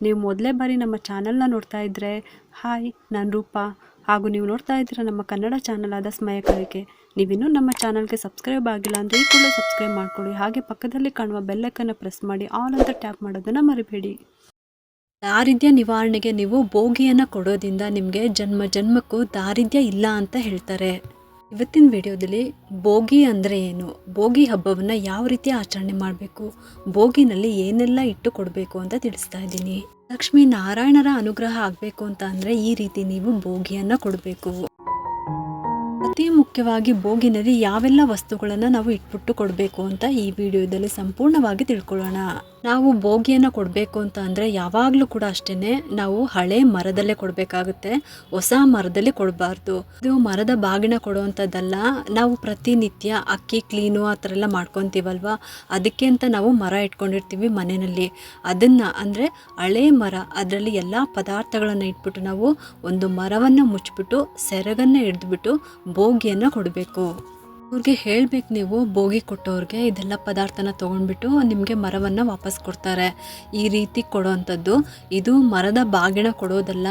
ನೀವು ಮೊದಲೇ ಬಾರಿ ನಮ್ಮ ಚಾನಲ್ನ ನೋಡ್ತಾ ಇದ್ದರೆ ಹಾಯ್, ನಾನು ರೂಪ. ಹಾಗೂ ನೀವು ನೋಡ್ತಾ ಇದ್ದೀರ ನಮ್ಮ ಕನ್ನಡ ಚಾನಲ್ ಆದ ಸ್ಮಯ ಕಲಿಕೆ ನೀವಿನ್ನೂ ನಮ್ಮ ಚಾನಲ್ಗೆ ಸಬ್ಸ್ಕ್ರೈಬ್ ಆಗಿಲ್ಲ ಅಂದರೆ ಈ ಕೂಡ ಸಬ್ಸ್ಕ್ರೈಬ್ ಮಾಡ್ಕೊಳ್ಳಿ. ಹಾಗೆ ಪಕ್ಕದಲ್ಲಿ ಕಾಣುವ ಬೆಲ್ಲೈಕನ್ನು ಪ್ರೆಸ್ ಮಾಡಿ ಆಲ್ ಅಂತ ಟ್ಯಾಪ್ ಮಾಡೋದನ್ನು ಮರಿಬೇಡಿ. ದಾರಿದ್ರ್ಯ ನಿವಾರಣೆಗೆ ನೀವು ಭೋಗಿಯನ್ನು ಕೊಡೋದ್ರಿಂದ ನಿಮಗೆ ಜನ್ಮ, ಜನ್ಮಕ್ಕೂ ದಾರಿದ್ರ್ಯ ಇಲ್ಲ ಅಂತ ಹೇಳ್ತಾರೆ. ಇವತ್ತಿನ ವಿಡಿಯೋದಲ್ಲಿ ಬೋಗಿ ಅಂದರೆ ಏನು? ಬೋಗಿ ಹಬ್ಬವನ್ನು ಯಾವ ರೀತಿ ಆಚರಣೆ ಮಾಡಬೇಕು? ಭೋಗಿನಲ್ಲಿ ಏನೆಲ್ಲ ಇಟ್ಟು ಕೊಡಬೇಕು ಅಂತ ತಿಳಿಸ್ತಾ ಇದ್ದೀನಿ. ಲಕ್ಷ್ಮೀ ನಾರಾಯಣರ ಅನುಗ್ರಹ ಆಗಬೇಕು ಅಂತ ಅಂದರೆ ಈ ರೀತಿ ನೀವು ಭೋಗಿಯನ್ನು ಕೊಡಬೇಕು. ಅತಿ ಮುಖ್ಯವಾಗಿ ಭೋಗಿನಲ್ಲಿ ಯಾವೆಲ್ಲ ವಸ್ತುಗಳನ್ನು ನಾವು ಇಟ್ಬಿಟ್ಟು ಕೊಡಬೇಕು ಅಂತ ಈ ವಿಡಿಯೋದಲ್ಲಿ ಸಂಪೂರ್ಣವಾಗಿ ತಿಳ್ಕೊಳ್ಳೋಣ. ನಾವು ಬೋಗಿಯನ್ನು ಕೊಡಬೇಕು ಅಂತ ಅಂದರೆ ಯಾವಾಗಲೂ ಕೂಡ ಅಷ್ಟೇ ನಾವು ಹಳೆ ಮರದಲ್ಲೇ ಕೊಡಬೇಕಾಗುತ್ತೆ. ಹೊಸ ಮರದಲ್ಲಿ ಕೊಡಬಾರ್ದು. ಇದು ಮರದ ಬಾಗಿನ ಕೊಡುವಂಥದ್ದಲ್ಲ ನಾವು ಪ್ರತಿನಿತ್ಯ ಅಕ್ಕಿ ಕ್ಲೀನು ಆ ಥರ ಎಲ್ಲ ಮಾಡ್ಕೊತೀವಲ್ವ? ಅದಕ್ಕೆ ಅಂತ ನಾವು ಮರ ಇಟ್ಕೊಂಡಿರ್ತೀವಿ ಮನೆಯಲ್ಲಿ. ಅದನ್ನು ಅಂದರೆ ಹಳೆ ಮರ, ಅದರಲ್ಲಿ ಎಲ್ಲ ಪದಾರ್ಥಗಳನ್ನು ಇಟ್ಬಿಟ್ಟು ನಾವು ಒಂದು ಮರವನ್ನು ಮುಚ್ಚಿಬಿಟ್ಟು, ಸೆರಗನ್ನು ಹಿಡಿದ್ಬಿಟ್ಟು ಬೋಗಿಯನ್ನು ಕೊಡಬೇಕು. ಅವ್ರಿಗೆ ಹೇಳ್ಬೇಕು ನೀವು ಬೋಗಿ ಕೊಟ್ಟವ್ರಿಗೆ ಇದೆಲ್ಲ ಪದಾರ್ಥನ ತೊಗೊಂಡ್ಬಿಟ್ಟು ನಿಮಗೆ ಮರವನ್ನು ವಾಪಸ್ ಕೊಡ್ತಾರೆ. ಈ ರೀತಿ ಕೊಡೋವಂಥದ್ದು ಇದು ಮರದ ಬಾಗಿನ ಕೊಡೋದಲ್ಲ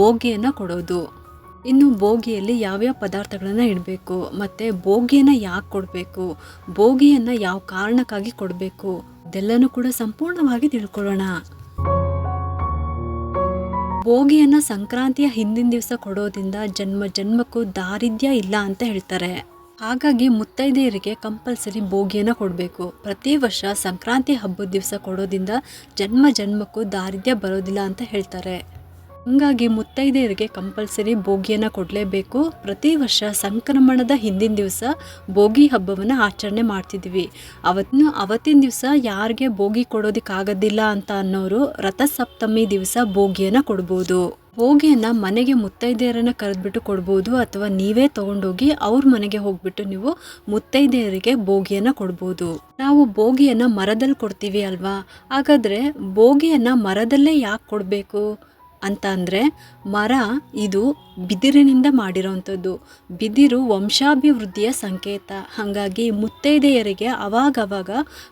ಬೋಗಿಯನ್ನು ಕೊಡೋದು. ಇನ್ನು ಬೋಗಿಯಲ್ಲಿ ಯಾವ್ಯಾವ ಪದಾರ್ಥಗಳನ್ನು ಇಡಬೇಕು, ಮತ್ತು ಬೋಗಿಯನ್ನು ಯಾಕೆ ಕೊಡಬೇಕು ಬೋಗಿಯನ್ನು ಯಾವ ಕಾರಣಕ್ಕಾಗಿ ಕೊಡಬೇಕು, ಇದೆಲ್ಲನೂ ಕೂಡ ಸಂಪೂರ್ಣವಾಗಿ ತಿಳ್ಕೊಳ್ಳೋಣ. ಭೋಗಿಯನ್ನು ಸಂಕ್ರಾಂತಿಯ ಹಿಂದಿನ ದಿವಸ ಕೊಡೋದ್ರಿಂದ ಜನ್ಮ ಜನ್ಮಕ್ಕೂ ದಾರಿದ್ರ್ಯ ಇಲ್ಲ ಅಂತ ಹೇಳ್ತಾರೆ. ಹಾಗಾಗಿ ಮುತ್ತೈದೆಯರಿಗೆ ಕಂಪಲ್ಸರಿ ಭೋಗಿಯನ್ನು ಕೊಡಬೇಕು. ಪ್ರತಿ ವರ್ಷ ಸಂಕ್ರಾಂತಿ ಹಬ್ಬದ ದಿವಸ ಕೊಡೋದ್ರಿಂದ ಜನ್ಮ ಜನ್ಮಕ್ಕೂ ದಾರಿದ್ರ್ಯ ಬರೋದಿಲ್ಲ ಅಂತ ಹೇಳ್ತಾರೆ. ಹಂಗಾಗಿ ಮುತ್ತೈದೆಯರಿಗೆ ಕಂಪಲ್ಸರಿ ಭೋಗಿಯನ್ನು ಕೊಡಲೇಬೇಕು. ಪ್ರತಿ ವರ್ಷ ಸಂಕ್ರಮಣದ ಹಿಂದಿನ ದಿವಸ ಭೋಗಿ ಹಬ್ಬವನ್ನು ಆಚರಣೆ ಮಾಡ್ತಿದ್ವಿ. ಅವತ್ತು ಅವತ್ತಿನ ದಿವಸ ಯಾರಿಗೆ ಭೋಗಿ ಕೊಡೋದಕ್ಕಾಗೋದಿಲ್ಲ ಅಂತ ಅನ್ನೋರು ರಥಸಪ್ತಮಿ ದಿವಸ ಭೋಗಿಯನ್ನು ಕೊಡ್ಬೋದು. ಬೋಗಿಯನ್ನು ಮನೆಗೆ ಮುತ್ತೈದೆಯರನ್ನು ಕರೆದ್ಬಿಟ್ಟು ಕೊಡ್ಬೋದು ಅಥವಾ ನೀವೇ ತೊಗೊಂಡೋಗಿ ಅವ್ರ ಮನೆಗೆ ಹೋಗ್ಬಿಟ್ಟು ನೀವು ಮುತ್ತೈದೆಯರಿಗೆ ಬೋಗಿಯನ್ನು ಕೊಡ್ಬೋದು. ನಾವು ಬೋಗಿಯನ್ನು ಮರದಲ್ಲಿ ಕೊಡ್ತೀವಿ ಅಲ್ವಾ? ಹಾಗಾದರೆ ಬೋಗಿಯನ್ನು ಮರದಲ್ಲೇ ಯಾಕೆ ಕೊಡಬೇಕು? ಅಂತ ಅಂದರೆ ಮರ ಇದು ಬಿದಿರಿನಿಂದ ಮಾಡಿರೋವಂಥದ್ದು ಬಿದಿರು ವಂಶಾಭಿವೃದ್ಧಿಯ ಸಂಕೇತ. ಹಾಗಾಗಿ ಮುತ್ತೈದೆಯರಿಗೆ ಅವಾಗವಾಗ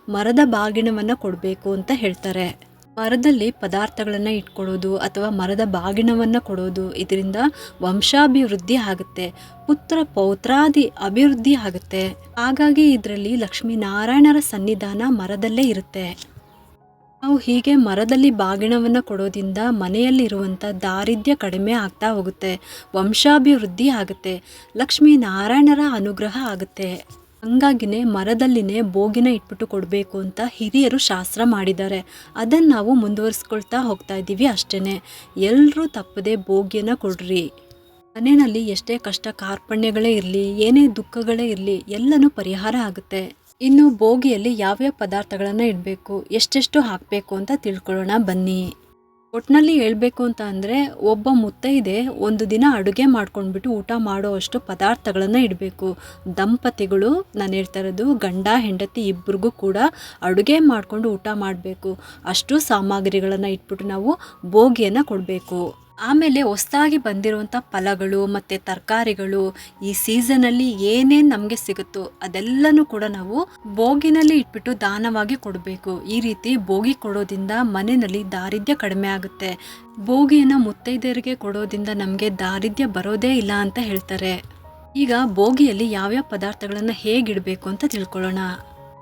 ಮರದ ಬಾಗಿಣವನ್ನು ಕೊಡಬೇಕು ಅಂತ ಹೇಳ್ತಾರೆ. ಮರದಲ್ಲಿ ಪದಾರ್ಥಗಳನ್ನು ಇಟ್ಕೊಳ್ಳೋದು ಅಥವಾ ಮರದ ಬಾಗಿಣವನ್ನು ಕೊಡೋದು, ಇದರಿಂದ ವಂಶಾಭಿವೃದ್ಧಿ ಆಗುತ್ತೆ, ಪುತ್ರ ಪೌತ್ರಾದಿ ಅಭಿವೃದ್ಧಿ ಆಗುತ್ತೆ. ಹಾಗಾಗಿ ಇದರಲ್ಲಿ ಲಕ್ಷ್ಮೀನಾರಾಯಣರ ಸನ್ನಿಧಾನ ಮರದಲ್ಲೇ ಇರುತ್ತೆ. ನಾವು ಹೀಗೆ ಮರದಲ್ಲಿ ಬಾಗಿಣವನ್ನು ಕೊಡೋದ್ರಿಂದ ಮನೆಯಲ್ಲಿರುವಂಥ ದಾರಿದ್ರ್ಯ ಕಡಿಮೆ ಆಗ್ತಾ ಹೋಗುತ್ತೆ, ವಂಶಾಭಿವೃದ್ಧಿ ಆಗುತ್ತೆ, ಲಕ್ಷ್ಮೀನಾರಾಯಣರ ಅನುಗ್ರಹ ಆಗುತ್ತೆ. ಹಂಗಾಗಿನೇ ಮರದಲ್ಲಿನೇ ಬೋಗಿನ ಇಟ್ಬಿಟ್ಟು ಕೊಡಬೇಕು ಅಂತ ಹಿರಿಯರು ಶಾಸ್ತ್ರ ಮಾಡಿದ್ದಾರೆ. ಅದನ್ನು ನಾವು ಮುಂದುವರಿಸ್ಕೊಳ್ತಾ ಹೋಗ್ತಾ ಇದ್ದೀವಿ ಅಷ್ಟೇ ಎಲ್ಲರೂ ತಪ್ಪದೆ ಬೋಗಿಯನ್ನು ಕೊಡ್ರಿ. ಮನೆಯಲ್ಲಿ ಎಷ್ಟೇ ಕಷ್ಟ ಕಾರ್ಪಣ್ಯಗಳೇ ಇರಲಿ, ಏನೇ ದುಃಖಗಳೇ ಇರಲಿ, ಎಲ್ಲನೂ ಪರಿಹಾರ ಆಗುತ್ತೆ. ಇನ್ನು ಬೋಗಿಯಲ್ಲಿ ಯಾವ್ಯಾವ ಪದಾರ್ಥಗಳನ್ನು ಇಡಬೇಕು, ಎಷ್ಟೆಷ್ಟು ಹಾಕಬೇಕು ಅಂತ ತಿಳ್ಕೊಳ್ಳೋಣ ಬನ್ನಿ. ಒಟ್ಟಿನಲ್ಲಿ ಹೇಳ್ಬೇಕು ಅಂತ ಅಂದರೆ ಒಬ್ಬ ಮುತ್ತೈದೆ ಒಂದು ದಿನ ಅಡುಗೆ ಮಾಡ್ಕೊಂಡ್ಬಿಟ್ಟು ಊಟ ಮಾಡೋ ಅಷ್ಟು ಪದಾರ್ಥಗಳನ್ನು ಇಡಬೇಕು. ದಂಪತಿಗಳು, ನಾನು ಹೇಳ್ತಾ ಇರೋದು ಗಂಡ, ಹೆಂಡತಿ ಇಬ್ಬರಿಗೂ ಕೂಡ ಅಡುಗೆ ಮಾಡಿಕೊಂಡು ಊಟ ಮಾಡಬೇಕು. ಅಷ್ಟು ಸಾಮಗ್ರಿಗಳನ್ನು ಇಟ್ಬಿಟ್ಟು ನಾವು ಭೋಗಿಯನ್ನು ಕೊಡಬೇಕು. ಆಮೇಲೆ ಹೊಸ್ದಾಗಿ ಬಂದಿರುವಂಥ ಫಲಗಳು ಮತ್ತು ತರಕಾರಿಗಳು ಈ ಸೀಸನಲ್ಲಿ ಏನೇನು ನಮಗೆ ಸಿಗುತ್ತೋ ಅದೆಲ್ಲನೂ ಕೂಡ ನಾವು ಬೋಗಿನಲ್ಲಿ ಇಟ್ಬಿಟ್ಟು ದಾನವಾಗಿ ಕೊಡಬೇಕು. ಈ ರೀತಿ ಬೋಗಿ ಕೊಡೋದ್ರಿಂದ ಮನೆಯಲ್ಲಿ ದಾರಿದ್ರ್ಯ ಕಡಿಮೆ ಆಗುತ್ತೆ. ಬೋಗಿಯನ್ನು ಮುತ್ತೈದೆಯರಿಗೆ ಕೊಡೋದ್ರಿಂದ ನಮಗೆ ದಾರಿದ್ರ್ಯ ಬರೋದೇ ಇಲ್ಲ ಅಂತ ಹೇಳ್ತಾರೆ. ಈಗ ಬೋಗಿಯಲ್ಲಿ ಯಾವ್ಯಾವ ಪದಾರ್ಥಗಳನ್ನು ಹೇಗಿಡಬೇಕು ಅಂತ ತಿಳ್ಕೊಳ್ಳೋಣ.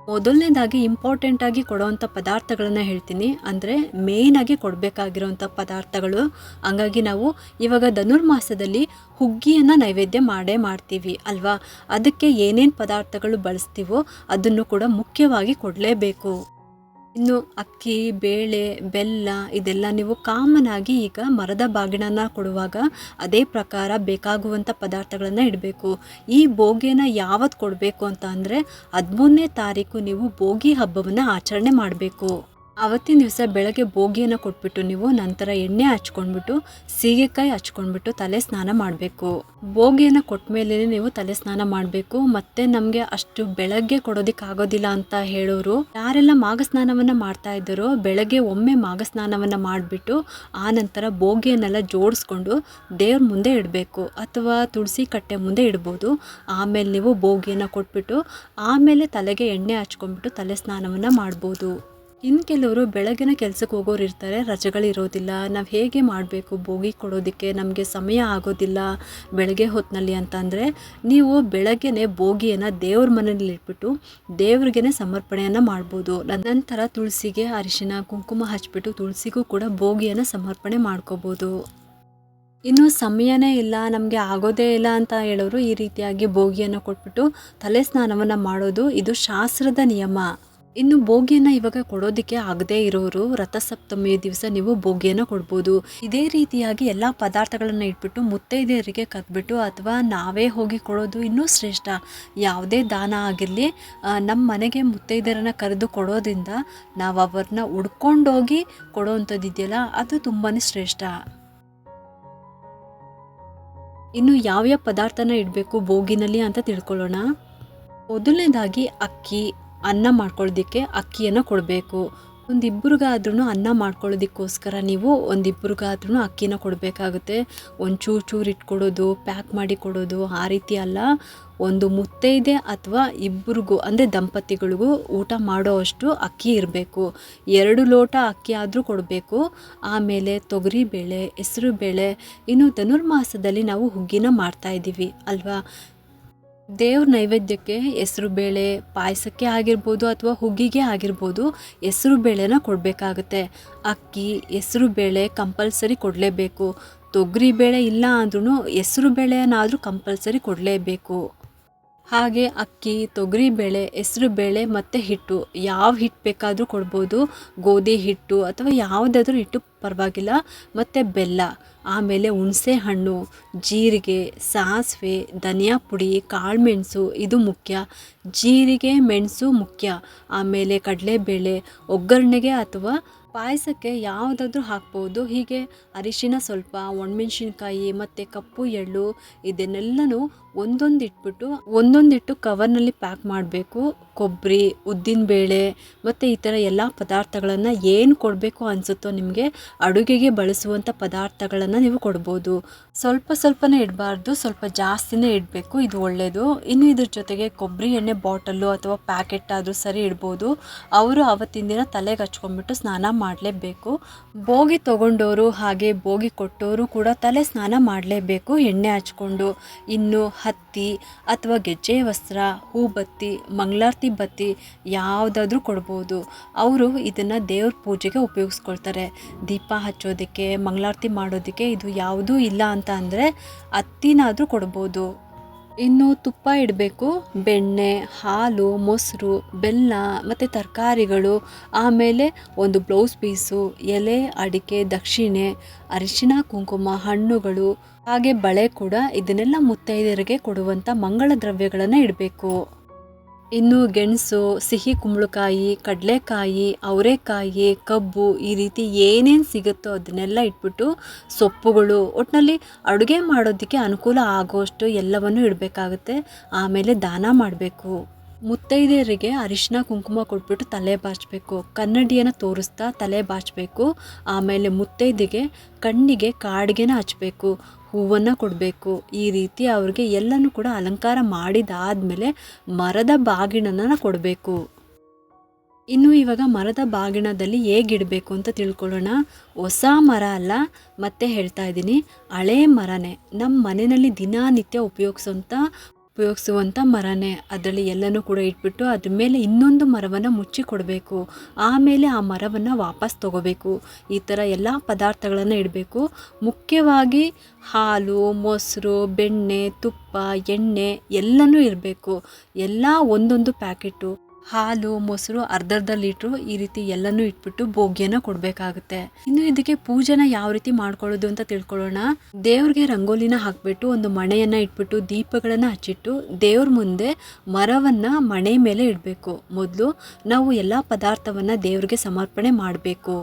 ಮೊದಲನೇದಾಗಿ ಇಂಪಾರ್ಟೆಂಟ್ ಆಗಿ ಕೊಡುವಂಥ ಪದಾರ್ಥಗಳನ್ನ ಹೇಳ್ತೀನಿ. ಅಂದರೆ ಮೇಯ್ನಾಗಿ ಕೊಡಬೇಕಾಗಿರೋವಂಥ ಪದಾರ್ಥಗಳು. ಹಂಗಾಗಿ ನಾವು ಇವಾಗ ಧನುರ್ಮಾಸದಲ್ಲಿ ಹುಗ್ಗಿಯನ್ನು ನೈವೇದ್ಯ ಮಾಡೇ ಮಾಡ್ತೀವಿ ಅಲ್ವಾ? ಅದಕ್ಕೆ ಏನೇನು ಪದಾರ್ಥಗಳು ಬಳಸ್ತೀವೋ ಅದನ್ನು ಕೂಡ ಮುಖ್ಯವಾಗಿ ಕೊಡಲೇಬೇಕು. ಇನ್ನು ಅಕ್ಕಿ, ಬೇಳೆ, ಬೆಲ್ಲ ಇದೆಲ್ಲ ನೀವು ಕಾಮನ್ ಆಗಿ ಈಗ ಮರದ ಬಾಗಿಣನ ಕೊಡುವಾಗ ಅದೇ ಪ್ರಕಾರ ಬೇಕಾಗುವಂಥ ಪದಾರ್ಥಗಳನ್ನು ಇಡಬೇಕು. ಈ ಬೋಗಿಯನ್ನು ಯಾವತ್ತು ಕೊಡಬೇಕು ಅಂತ ಅಂದರೆ ಹದಿಮೂರನೇ ತಾರೀಕು ನೀವು ಭೋಗಿ ಹಬ್ಬವನ್ನು ಆಚರಣೆ ಮಾಡಬೇಕು. ಅವತ್ತಿನ ದಿವಸ ಬೆಳಗ್ಗೆ ಬೋಗಿಯನ್ನು ಕೊಟ್ಬಿಟ್ಟು ನೀವು ನಂತರ ಎಣ್ಣೆ ಹಚ್ಕೊಂಡ್ಬಿಟ್ಟು, ಸೀಗೆಕಾಯಿ ಹಚ್ಕೊಂಡ್ಬಿಟ್ಟು ತಲೆ ಸ್ನಾನ ಮಾಡಬೇಕು. ಬೋಗಿಯನ್ನು ಕೊಟ್ಟ ಮೇಲೆ ನೀವು ತಲೆ ಸ್ನಾನ ಮಾಡಬೇಕು. ಮತ್ತೆ ನಮಗೆ ಅಷ್ಟು ಬೆಳಗ್ಗೆ ಕೊಡೋದಿಕ್ಕೆ ಆಗೋದಿಲ್ಲ ಅಂತ ಹೇಳೋರು, ಯಾರೆಲ್ಲ ಮಾಗ ಸ್ನಾನವನ್ನು ಮಾಡ್ತಾ ಇದ್ದಾರೋ, ಬೆಳಗ್ಗೆ ಒಮ್ಮೆ ಮಾಗ ಸ್ನಾನವನ್ನು ಮಾಡಿಬಿಟ್ಟು, ಆ ನಂತರ ಬೋಗಿಯನ್ನೆಲ್ಲ ಜೋಡಿಸ್ಕೊಂಡು ದೇವ್ರ ಮುಂದೆ ಇಡಬೇಕು. ಅಥವಾ ತುಳಸಿ ಕಟ್ಟೆ ಮುಂದೆ ಇಡ್ಬೋದು. ಆಮೇಲೆ ನೀವು ಬೋಗಿಯನ್ನು ಕೊಟ್ಬಿಟ್ಟು, ಆಮೇಲೆ ತಲೆಗೆ ಎಣ್ಣೆ ಹಚ್ಕೊಂಡ್ಬಿಟ್ಟು ತಲೆ ಸ್ನಾನವನ್ನು ಮಾಡ್ಬೋದು. ಇನ್ನು ಕೆಲವರು ಬೆಳಗಿನ ಕೆಲಸಕ್ಕೆ ಹೋಗೋರು ಇರ್ತಾರೆ ರಜೆಗಳಿರೋದಿಲ್ಲ ನಾವು ಹೇಗೆ ಮಾಡಬೇಕು? ಬೋಗಿ ಕೊಡೋದಕ್ಕೆ ನಮಗೆ ಸಮಯ ಆಗೋದಿಲ್ಲ ಬೆಳಗ್ಗೆ ಹೊತ್ತಿನಲ್ಲಿ ಅಂತಂದರೆ ನೀವು ಬೆಳಗ್ಗೆನೆ ಬೋಗಿಯನ್ನು ದೇವ್ರ ಮನೇಲಿ ಇಟ್ಬಿಟ್ಟು ದೇವ್ರಿಗೇ ಸಮರ್ಪಣೆಯನ್ನು ಮಾಡ್ಬೋದು. ನಂತರ ತುಳಸಿಗೆ ಅರಿಶಿನ ಕುಂಕುಮ ಹಚ್ಚಿಬಿಟ್ಟು ತುಳಸಿಗೂ ಕೂಡ ಬೋಗಿಯನ್ನು ಸಮರ್ಪಣೆ ಮಾಡ್ಕೋಬೋದು. ಇನ್ನು ಸಮಯನೇ ಇಲ್ಲ, ನಮಗೆ ಆಗೋದೇ ಇಲ್ಲ ಅಂತ ಹೇಳೋರು ಈ ರೀತಿಯಾಗಿ ಬೋಗಿಯನ್ನು ಕೊಟ್ಬಿಟ್ಟು ತಲೆ ಸ್ನಾನವನ್ನು ಮಾಡೋದು ಇದು ಶಾಸ್ತ್ರದ ನಿಯಮ. ಇನ್ನು ಬೋಗಿಯನ್ನು ಇವಾಗ ಕೊಡೋದಕ್ಕೆ ಆಗದೇ ಇರೋರು ರಥಸಪ್ತಮಿ ದಿವಸ ನೀವು ಬೋಗಿಯನ್ನು ಕೊಡ್ಬೋದು. ಇದೇ ರೀತಿಯಾಗಿ ಎಲ್ಲ ಪದಾರ್ಥಗಳನ್ನು ಇಟ್ಬಿಟ್ಟು ಮುತ್ತೈದೆಯರಿಗೆ ಕದ್ಬಿಟ್ಟು ಅಥವಾ ನಾವೇ ಹೋಗಿ ಕೊಡೋದು ಇನ್ನೂ ಶ್ರೇಷ್ಠ. ಯಾವುದೇ ದಾನ ಆಗಿರಲಿ ನಮ್ಮ ಮನೆಗೆ ಮುತ್ತೈದೆಯರನ್ನ ಕರೆದು ಕೊಡೋದ್ರಿಂದ ನಾವು ಅವ್ರನ್ನ ಉಡ್ಕೊಂಡೋಗಿ ಕೊಡೋವಂಥದ್ದು ಇದೆಯಲ್ಲ, ಅದು ತುಂಬಾ ಶ್ರೇಷ್ಠ. ಇನ್ನು ಯಾವ್ಯಾವ ಪದಾರ್ಥನ ಇಡಬೇಕು ಭೋಗಿನಲ್ಲಿ ಅಂತ ತಿಳ್ಕೊಳ್ಳೋಣ. ಮೊದಲನೇದಾಗಿ ಅಕ್ಕಿ ಅನ್ನ ಮಾಡ್ಕೊಳ್ಳೋದಕ್ಕೆ ಅಕ್ಕಿಯನ್ನು ಕೊಡಬೇಕು. ಒಂದಿಬ್ಬರಿಗಾದ್ರೂ ಅನ್ನ ಮಾಡ್ಕೊಳ್ಳೋದಕ್ಕೋಸ್ಕರ ನೀವು ಒಂದಿಬ್ಬರಿಗಾದ್ರೂ ಅಕ್ಕಿನ ಕೊಡಬೇಕಾಗುತ್ತೆ. ಒಂದು ಚೂರು ಚೂರು ಇಟ್ಕೊಡೋದು, ಪ್ಯಾಕ್ ಮಾಡಿ ಕೊಡೋದು, ಆ ರೀತಿ ಅಲ್ಲ. ಒಂದು ಮುತ್ತೈದೆ ಅಥವಾ ಇಬ್ಬರಿಗೂ, ಅಂದರೆ ದಂಪತಿಗಳಿಗೂ ಊಟ ಮಾಡೋ ಅಷ್ಟು ಅಕ್ಕಿ ಇರಬೇಕು. ಎರಡು ಲೋಟ ಅಕ್ಕಿ ಆದರೂ ಕೊಡಬೇಕು. ಆಮೇಲೆ ತೊಗರಿ ಬೇಳೆ, ಹೆಸರು ಬೇಳೆ, ಇನ್ನು ಧನುರ್ಮಾಸದಲ್ಲಿ ನಾವು ಹುಗ್ಗಿನ ಮಾಡ್ತಾಯಿದ್ದೀವಿ ಅಲ್ವಾ? ದೇವ್ರ ನೈವೇದ್ಯಕ್ಕೆ ಹೆಸರು ಬೇಳೆ ಪಾಯಸಕ್ಕೆ ಆಗಿರ್ಬೋದು ಅಥವಾ ಹುಗ್ಗಿಗೆ ಆಗಿರ್ಬೋದು ಹೆಸರು ಬೇಳೆನ ಕೊಡಬೇಕಾಗುತ್ತೆ. ಅಕ್ಕಿ, ಹೆಸರು ಬೇಳೆ ಕಂಪಲ್ಸರಿ ಕೊಡಲೇಬೇಕು. ತೊಗರಿ ಬೇಳೆ ಇಲ್ಲ ಅಂದ್ರೂ ಹೆಸರು ಬೇಳೆಯನ್ನಾದರೂ ಕಂಪಲ್ಸರಿ ಕೊಡಲೇಬೇಕು. ಹಾಗೆ ಅಕ್ಕಿ, ತೊಗರಿ ಬೇಳೆ ಮತ್ತು ಹಿಟ್ಟು. ಯಾವ ಹಿಟ್ಟು ಬೇಕಾದರೂ ಕೊಡ್ಬೋದು. ಗೋಧಿ ಹಿಟ್ಟು ಅಥವಾ ಯಾವುದಾದ್ರೂ ಹಿಟ್ಟು ಪರವಾಗಿಲ್ಲ. ಮತ್ತು ಬೆಲ್ಲ, ಆಮೇಲೆ ಹುಣಸೆ ಹಣ್ಣು, ಜೀರಿಗೆ, ಸಾಸಿವೆ, ಧನಿಯಾ ಪುಡಿ ಕಾಳುಮೆಣಸು ಇದು ಮುಖ್ಯ. ಜೀರಿಗೆ, ಮೆಣಸು ಮುಖ್ಯ. ಆಮೇಲೆ ಕಡಲೆಬೇಳೆ, ಒಗ್ಗರಣೆಗೆ ಅಥವಾ ಪಾಯಸಕ್ಕೆ ಯಾವುದಾದ್ರೂ ಹಾಕ್ಬೋದು. ಹೀಗೆ ಅರಿಶಿನ ಸ್ವಲ್ಪ, ಒಣಮೆಣ್ಸಿನ್ಕಾಯಿ ಮತ್ತು ಕಪ್ಪು ಎಳ್ಳು, ಇದನ್ನೆಲ್ಲನೂ ಒಂದೊಂದು ಇಟ್ಬಿಟ್ಟು ಒಂದೊಂದಿಟ್ಟು ಕವರ್ನಲ್ಲಿ ಪ್ಯಾಕ್ ಮಾಡಬೇಕು. ಕೊಬ್ಬರಿ ಉದ್ದಿನಬೇಳೆ ಮತ್ತು ಈ ಥರ ಎಲ್ಲ ಪದಾರ್ಥಗಳನ್ನು ಏನು ಕೊಡಬೇಕು ಅನಿಸುತ್ತೋ ನಿಮಗೆ ಅಡುಗೆಗೆ ಬಳಸುವಂಥ ಪದಾರ್ಥಗಳನ್ನು ನೀವು ಕೊಡ್ಬೋದು. ಸ್ವಲ್ಪ ಸ್ವಲ್ಪನೇ ಇಡಬಾರ್ದು, ಸ್ವಲ್ಪ ಜಾಸ್ತಿನೇ ಇಡಬೇಕು, ಇದು ಒಳ್ಳೆಯದು ಇನ್ನು ಇದ್ರ ಜೊತೆಗೆ ಕೊಬ್ಬರಿ ಎಣ್ಣೆ ಬಾಟಲ್ಲು ಅಥವಾ ಪ್ಯಾಕೆಟ್ ಆದರೂ ಸರಿ ಇಡ್ಬೋದು. ಅವರು ಅವತ್ತಿನ ದಿನ ತಲೆಗೆ ಹಚ್ಕೊಂಡ್ಬಿಟ್ಟು ಸ್ನಾನ ಮಾಡಲೇಬೇಕು. ಬೋಗಿ ತೊಗೊಂಡವರು ಹಾಗೆ ಬೋಗಿ ಕೊಟ್ಟವರು ಕೂಡ ತಲೆ ಸ್ನಾನ ಮಾಡಲೇಬೇಕು, ಎಣ್ಣೆ ಹಚ್ಕೊಂಡು. ಇನ್ನು ಹತ್ತಿ ಅಥವಾ ಗೆಜ್ಜೆ ವಸ್ತ್ರ, ಹೂಬತ್ತಿ, ಮಂಗಳಾರತಿ ಬತ್ತಿ ಯಾವುದಾದ್ರೂ ಕೊಡ್ಬೋದು. ಅವರು ಇದನ್ನು ದೇವ್ರ ಪೂಜೆಗೆ ಉಪಯೋಗಿಸ್ಕೊಳ್ತಾರೆ. ದೀಪ ಹಚ್ಚೋದಕ್ಕೆ, ಮಂಗಳಾರತಿ ಮಾಡೋದಕ್ಕೆ ಇದು ಯಾವುದೂ ಇಲ್ಲ ಅಂತ ಅಂದರೆ ಹತ್ತಿನಾದರೂ ಕೊಡ್ಬೋದು. ಇನ್ನು ತುಪ್ಪ ಇಡಬೇಕು, ಬೆಣ್ಣೆ, ಹಾಲು, ಮೊಸರು, ಬೆಲ್ಲ ಮತ್ತು ತರಕಾರಿಗಳು, ಆಮೇಲೆ ಒಂದು ಬ್ಲೌಸ್ ಪೀಸು, ಎಲೆ, ಅಡಿಕೆ, ದಕ್ಷಿಣೆ, ಅರಿಶಿನ, ಕುಂಕುಮ, ಹಣ್ಣುಗಳು, ಹಾಗೆ ಬಳೆ ಕೂಡ ಇದನ್ನೆಲ್ಲ ಮುತ್ತೈದೆಯರಿಗೆ ಕೊಡುವಂಥ ಮಂಗಳ ದ್ರವ್ಯಗಳನ್ನು ಇಡಬೇಕು. ಇನ್ನು ಗೆಣಸು, ಸಿಹಿ ಕುಂಬಳಕಾಯಿ, ಕಡಲೆಕಾಯಿ, ಅವರೆಕಾಯಿ, ಕಬ್ಬು ಈ ರೀತಿ ಏನೇನು ಸಿಗುತ್ತೋ ಅದನ್ನೆಲ್ಲ ಇಟ್ಬಿಟ್ಟು ಸೊಪ್ಪುಗಳು ಒಟ್ಟಿನಲ್ಲಿ ಅಡುಗೆ ಮಾಡೋದಕ್ಕೆ ಅನುಕೂಲ ಆಗೋಷ್ಟು ಎಲ್ಲವನ್ನು ಇಡಬೇಕಾಗುತ್ತೆ. ಆಮೇಲೆ ದಾನ ಮಾಡಬೇಕು. ಮುತ್ತೈದೆಯರಿಗೆ ಅರಿಶಿನ, ಕುಂಕುಮ ಕೊಟ್ಬಿಟ್ಟು ತಲೆ ಬಾಚಬೇಕು. ಕನ್ನಡಿಯನ್ನು ತೋರಿಸ್ತಾ ತಲೆ ಬಾಚಬೇಕು. ಆಮೇಲೆ ಮುತ್ತೈದೆಗೆ, ಕಣ್ಣಿಗೆ, ಕಾಡಿಗೆನ ಹಚ್ಚಬೇಕು ಹೂವನ್ನು ಕೊಡಬೇಕು. ಈ ರೀತಿ ಅವ್ರಿಗೆ ಎಲ್ಲನೂ ಕೂಡ ಅಲಂಕಾರ ಮಾಡಿದಾದಮೇಲೆ ಮರದ ಬಾಗಿಣನ ಕೊಡಬೇಕು. ಇನ್ನು ಇವಾಗ ಮರದ ಬಾಗಿಣದಲ್ಲಿ ಹೇಗಿಡಬೇಕು ಅಂತ ತಿಳ್ಕೊಳ್ಳೋಣ. ಹೊಸ ಮರ ಅಲ್ಲ, ಮತ್ತೆ ಹೇಳ್ತಾ ಇದ್ದೀನಿ, ಹಳೇ ಮರನೇ. ನಮ್ಮ ಮನೆಯಲ್ಲಿ ದಿನನಿತ್ಯ ಉಪಯೋಗಿಸೋಂಥ ಉಪಯೋಗಿಸುವಂಥ ಮರನೇ. ಅದರಲ್ಲಿ ಎಲ್ಲನೂ ಕೂಡ ಇಟ್ಬಿಟ್ಟು ಅದ್ರ ಮೇಲೆ ಇನ್ನೊಂದು ಮರವನ್ನು ಮುಚ್ಚಿ ಕೊಡಬೇಕು. ಆಮೇಲೆ ಆ ಮರವನ್ನು ವಾಪಸ್ ತಗೋಬೇಕು. ಈ ಥರ ಎಲ್ಲ ಪದಾರ್ಥಗಳನ್ನು ಇಡಬೇಕು. ಮುಖ್ಯವಾಗಿ ಹಾಲು, ಮೊಸರು, ಬೆಣ್ಣೆ, ತುಪ್ಪ, ಎಣ್ಣೆ ಎಲ್ಲನೂ ಇರಬೇಕು. ಎಲ್ಲ ಒಂದೊಂದು ಪ್ಯಾಕೆಟು. ಹಾಲು, ಮೊಸರು ಅರ್ಧ ಅರ್ಧ ಲೀಟ್ರು ಈ ರೀತಿ ಎಲ್ಲನೂ ಇಟ್ಬಿಟ್ಟು ಭೋಗ್ಯನ ಕೊಡಬೇಕಾಗುತ್ತೆ. ಇನ್ನು ಇದಕ್ಕೆ ಪೂಜೆನ ಯಾವ ರೀತಿ ಮಾಡ್ಕೊಳ್ಳೋದು ಅಂತ ತಿಳ್ಕೊಳ್ಳೋಣ. ದೇವ್ರಿಗೆ ರಂಗೋಲಿನ ಹಾಕ್ಬಿಟ್ಟು ಒಂದು ಮಣೆಯನ್ನ ಇಟ್ಬಿಟ್ಟು ದೀಪಗಳನ್ನ ಹಚ್ಚಿಟ್ಟು ದೇವ್ರ ಮುಂದೆ ಮರವನ್ನ ಮಣೆ ಮೇಲೆ ಇಡಬೇಕು. ಮೊದಲು ನಾವು ಎಲ್ಲ ಪದಾರ್ಥವನ್ನ ದೇವ್ರಿಗೆ ಸಮರ್ಪಣೆ ಮಾಡಬೇಕು.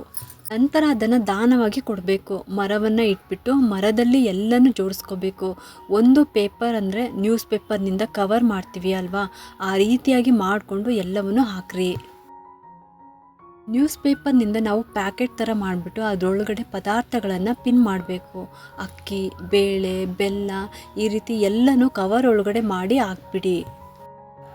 ನಂತರ ಅದನ್ನು ದಾನವಾಗಿ ಕೊಡಬೇಕು. ಮರವನ್ನು ಇಟ್ಬಿಟ್ಟು ಮರದಲ್ಲಿ ಎಲ್ಲನೂ ಜೋಡಿಸ್ಕೋಬೇಕು. ಒಂದು ಪೇಪರ್ ಅಂದರೆ ನ್ಯೂಸ್ ಪೇಪರ್ನಿಂದ ಕವರ್ ಮಾಡ್ತೀವಿ ಅಲ್ವಾ? ಆ ರೀತಿಯಾಗಿ ಮಾಡಿಕೊಂಡು ಎಲ್ಲವನ್ನು ಹಾಕ್ರಿ. ನ್ಯೂಸ್ ಪೇಪರ್ನಿಂದ ನಾವು ಪ್ಯಾಕೆಟ್ ಥರ ಮಾಡಿಬಿಟ್ಟು ಅದರೊಳಗಡೆ ಪದಾರ್ಥಗಳನ್ನು ಪಿನ್ ಮಾಡಬೇಕು. ಅಕ್ಕಿ, ಬೇಳೆ, ಬೆಲ್ಲ ಈ ರೀತಿ ಎಲ್ಲನೂ ಕವರ್ ಒಳಗಡೆ ಮಾಡಿ ಹಾಕ್ಬಿಡಿ.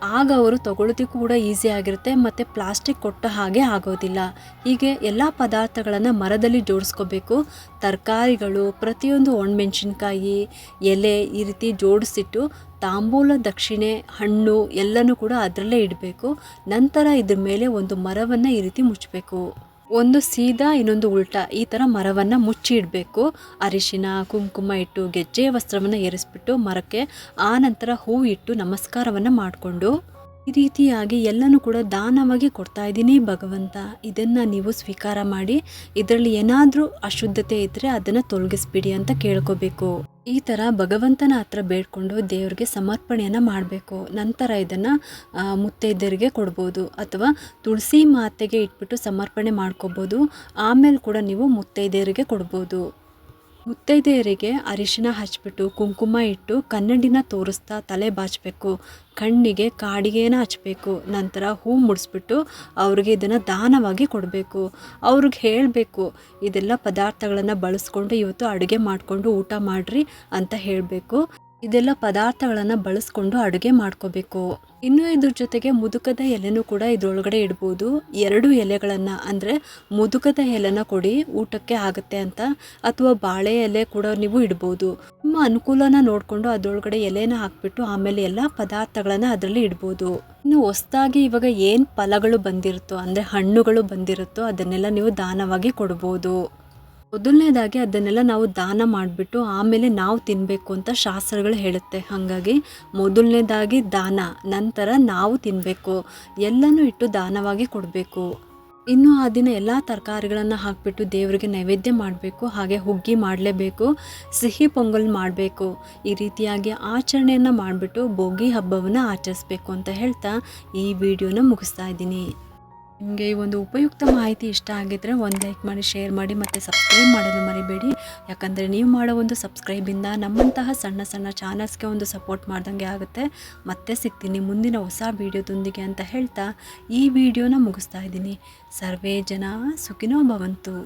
ಆಗ ಅವರು ತಗೊಳ್ಳೋದಕ್ಕೂ ಕೂಡ ಈಸಿ ಆಗಿರುತ್ತೆ, ಮತ್ತು ಪ್ಲಾಸ್ಟಿಕ್ ಕೊಟ್ಟ ಹಾಗೆ ಆಗೋದಿಲ್ಲ. ಹೀಗೆ ಎಲ್ಲ ಪದಾರ್ಥಗಳನ್ನು ಮರದಲ್ಲಿ ಜೋಡಿಸ್ಕೋಬೇಕು. ತರಕಾರಿಗಳು, ಪ್ರತಿಯೊಂದು ಒಣಮೆಣ್ಸಿನ್ಕಾಯಿ, ಎಲೆ ಈ ರೀತಿ ಜೋಡಿಸಿಟ್ಟು ತಾಂಬೂಲ, ದಕ್ಷಿಣೆ, ಹಣ್ಣು ಎಲ್ಲನೂ ಕೂಡ ಅದರಲ್ಲೇ ಇಡಬೇಕು. ನಂತರ ಇದ್ರ ಮೇಲೆ ಒಂದು ಮರವನ್ನು ಈ ರೀತಿ ಮುಚ್ಚಬೇಕು. ಒಂದು ಸೀದಾ, ಇನ್ನೊಂದು ಉಲ್ಟಾ. ಈ ಥರ ಮರವನ್ನು ಮುಚ್ಚಿ ಇಡಬೇಕು. ಅರಿಶಿನ, ಕುಂಕುಮ ಇಟ್ಟು ಗೆಜ್ಜೆಯ ವಸ್ತ್ರವನ್ನು ಏರಿಸ್ಬಿಟ್ಟು ಮರಕ್ಕೆ ಆ ನಂತರ ಹೂ ಇಟ್ಟು ನಮಸ್ಕಾರವನ್ನು ಮಾಡಿಕೊಂಡು. ಈ ರೀತಿಯಾಗಿ ಎಲ್ಲನೂ ಕೂಡ ದಾನವಾಗಿ ಕೊಡ್ತಾ ಇದ್ದೀನಿ ಭಗವಂತ. ಇದನ್ನು ನೀವು ಸ್ವೀಕಾರ ಮಾಡಿ, ಇದರಲ್ಲಿ ಏನಾದರೂ ಅಶುದ್ಧತೆ ಇದ್ದರೆ ಅದನ್ನು ತೊಲಗಿಸ್ಬಿಡಿ ಅಂತ ಕೇಳ್ಕೋಬೇಕು. ಈ ಥರ ಭಗವಂತನ ಹತ್ರ ಬೇಡ್ಕೊಂಡು ದೇವರಿಗೆ ಸಮರ್ಪಣೆಯನ್ನು ಮಾಡಬೇಕು. ನಂತರ ಇದನ್ನು ಮುತ್ತೈದೆಯರಿಗೆ ಕೊಡ್ಬೋದು ಅಥವಾ ತುಳಸಿ ಮಾತೆಗೆ ಇಟ್ಬಿಟ್ಟು ಸಮರ್ಪಣೆ ಮಾಡ್ಕೋಬೋದು. ಆಮೇಲೆ ಕೂಡ ನೀವು ಮುತ್ತೈದೆಯರಿಗೆ ಕೊಡ್ಬೋದು. ಮುತ್ತೈದೆಯರಿಗೆ ಅರಿಶಿನ ಹಚ್ಬಿಟ್ಟು ಕುಂಕುಮ ಇಟ್ಟು ಕನ್ನಡಿನ ತೋರಿಸ್ತಾ ತಲೆ ಬಾಚಬೇಕು. ಕಣ್ಣಿಗೆ ಕಾಡಿಗೆನ ಹಚ್ಚಬೇಕು ನಂತರ ಹೂ ಮುಡಿಸ್ಬಿಟ್ಟು ಅವ್ರಿಗೆ ಇದನ್ನು ದಾನವಾಗಿ ಕೊಡಬೇಕು. ಅವ್ರಿಗೆ ಹೇಳಬೇಕು, ಇದೆಲ್ಲ ಪದಾರ್ಥಗಳನ್ನು ಬಳಸ್ಕೊಂಡು ಇವತ್ತು ಅಡುಗೆ ಮಾಡಿಕೊಂಡು ಊಟ ಮಾಡಿರಿ ಅಂತ ಹೇಳಬೇಕು. ಇದೆಲ್ಲ ಪದಾರ್ಥಗಳನ್ನು ಬಳಸ್ಕೊಂಡು ಅಡುಗೆ ಮಾಡ್ಕೋಬೇಕು. ಇನ್ನು ಇದ್ರ ಜೊತೆಗೆ ಮುದುಕದ ಎಲೆನೂ ಕೂಡ ಇದ್ರೊಳಗಡೆ ಇಡ್ಬೋದು. ಎರಡು ಎಲೆಗಳನ್ನು ಅಂದರೆ ಮುದುಕದ ಎಲೆನ ಕೊಡಿ, ಊಟಕ್ಕೆ ಆಗುತ್ತೆ ಅಂತ, ಅಥವಾ ಬಾಳೆ ಎಲೆ ಕೂಡ ನೀವು ಇಡ್ಬೋದು. ನಿಮ್ಮ ಅನುಕೂಲನ ನೋಡಿಕೊಂಡು ಅದರೊಳಗಡೆ ಎಲೆನ ಹಾಕ್ಬಿಟ್ಟು ಆಮೇಲೆ ಎಲ್ಲ ಪದಾರ್ಥಗಳನ್ನು ಅದರಲ್ಲಿ ಇಡ್ಬೋದು. ಇನ್ನು ಹೊಸ್ದಾಗಿ ಇವಾಗ ಏನು ಫಲಗಳು ಬಂದಿರುತ್ತೋ ಅಂದರೆ ಹಣ್ಣುಗಳು ಬಂದಿರುತ್ತೋ ಅದನ್ನೆಲ್ಲ ನೀವು ದಾನವಾಗಿ ಕೊಡ್ಬೋದು. ಮೊದಲನೇದಾಗಿ ಅದನ್ನೆಲ್ಲ ನಾವು ದಾನ ಮಾಡಿಬಿಟ್ಟು ಆಮೇಲೆ ನಾವು ತಿನ್ನಬೇಕು ಅಂತ ಶಾಸ್ತ್ರಗಳು ಹೇಳುತ್ತೆ. ಹಾಗಾಗಿ ಮೊದಲನೇದಾಗಿ ದಾನ, ನಂತರ ನಾವು ತಿನ್ನಬೇಕು ಎಲ್ಲನೂ ಇಟ್ಟು ದಾನವಾಗಿ ಕೊಡಬೇಕು. ಇನ್ನು ಆ ದಿನ ಎಲ್ಲ ತರಕಾರಿಗಳನ್ನು ಹಾಕಿಬಿಟ್ಟು ದೇವರಿಗೆ ನೈವೇದ್ಯ ಮಾಡಬೇಕು, ಹಾಗೆ ಹುಗ್ಗಿ ಮಾಡಲೇಬೇಕು, ಸಿಹಿ ಪೊಂಗಲ್ ಮಾಡಬೇಕು, ಈ ರೀತಿಯಾಗಿ ಆಚರಣೆಯನ್ನು ಮಾಡಿಬಿಟ್ಟು ಭೋಗಿ ಹಬ್ಬವನ್ನು ಆಚರಿಸ್ಬೇಕು ಅಂತ ಹೇಳ್ತಾ ಈ ವಿಡಿಯೋನ ಮುಗಿಸ್ತಾ ಇದ್ದೀನಿ. ನಿಮಗೆ ಈ ಒಂದು ಉಪಯುಕ್ತ ಮಾಹಿತಿ ಇಷ್ಟ ಆಗಿದ್ದರೆ ಒಂದು ಲೈಕ್ ಮಾಡಿ, ಶೇರ್ ಮಾಡಿ ಮತ್ತು ಸಬ್ಸ್ಕ್ರೈಬ್ ಮಾಡಲು ಮರಿಬೇಡಿ. ಯಾಕಂದರೆ ನೀವು ಮಾಡೋ ಒಂದು ಸಬ್ಸ್ಕ್ರೈಬಿಂದ ನಮ್ಮಂತಹ ಸಣ್ಣ ಸಣ್ಣ ಚಾನಲ್ಸ್ಗೆ ಒಂದು ಸಪೋರ್ಟ್ ಮಾಡ್ದಂಗೆ ಆಗುತ್ತೆ. ಮತ್ತೆ ಸಿಗ್ತೀನಿ ಮುಂದಿನ ಹೊಸ ವೀಡಿಯೋದೊಂದಿಗೆ ಅಂತ ಹೇಳ್ತಾ ಈ ವಿಡಿಯೋನ ಮುಗಿಸ್ತಾ ಇದ್ದೀನಿ. ಸರ್ವೇ ಜನ ಸುಖಿನೋ ಭವಂತು.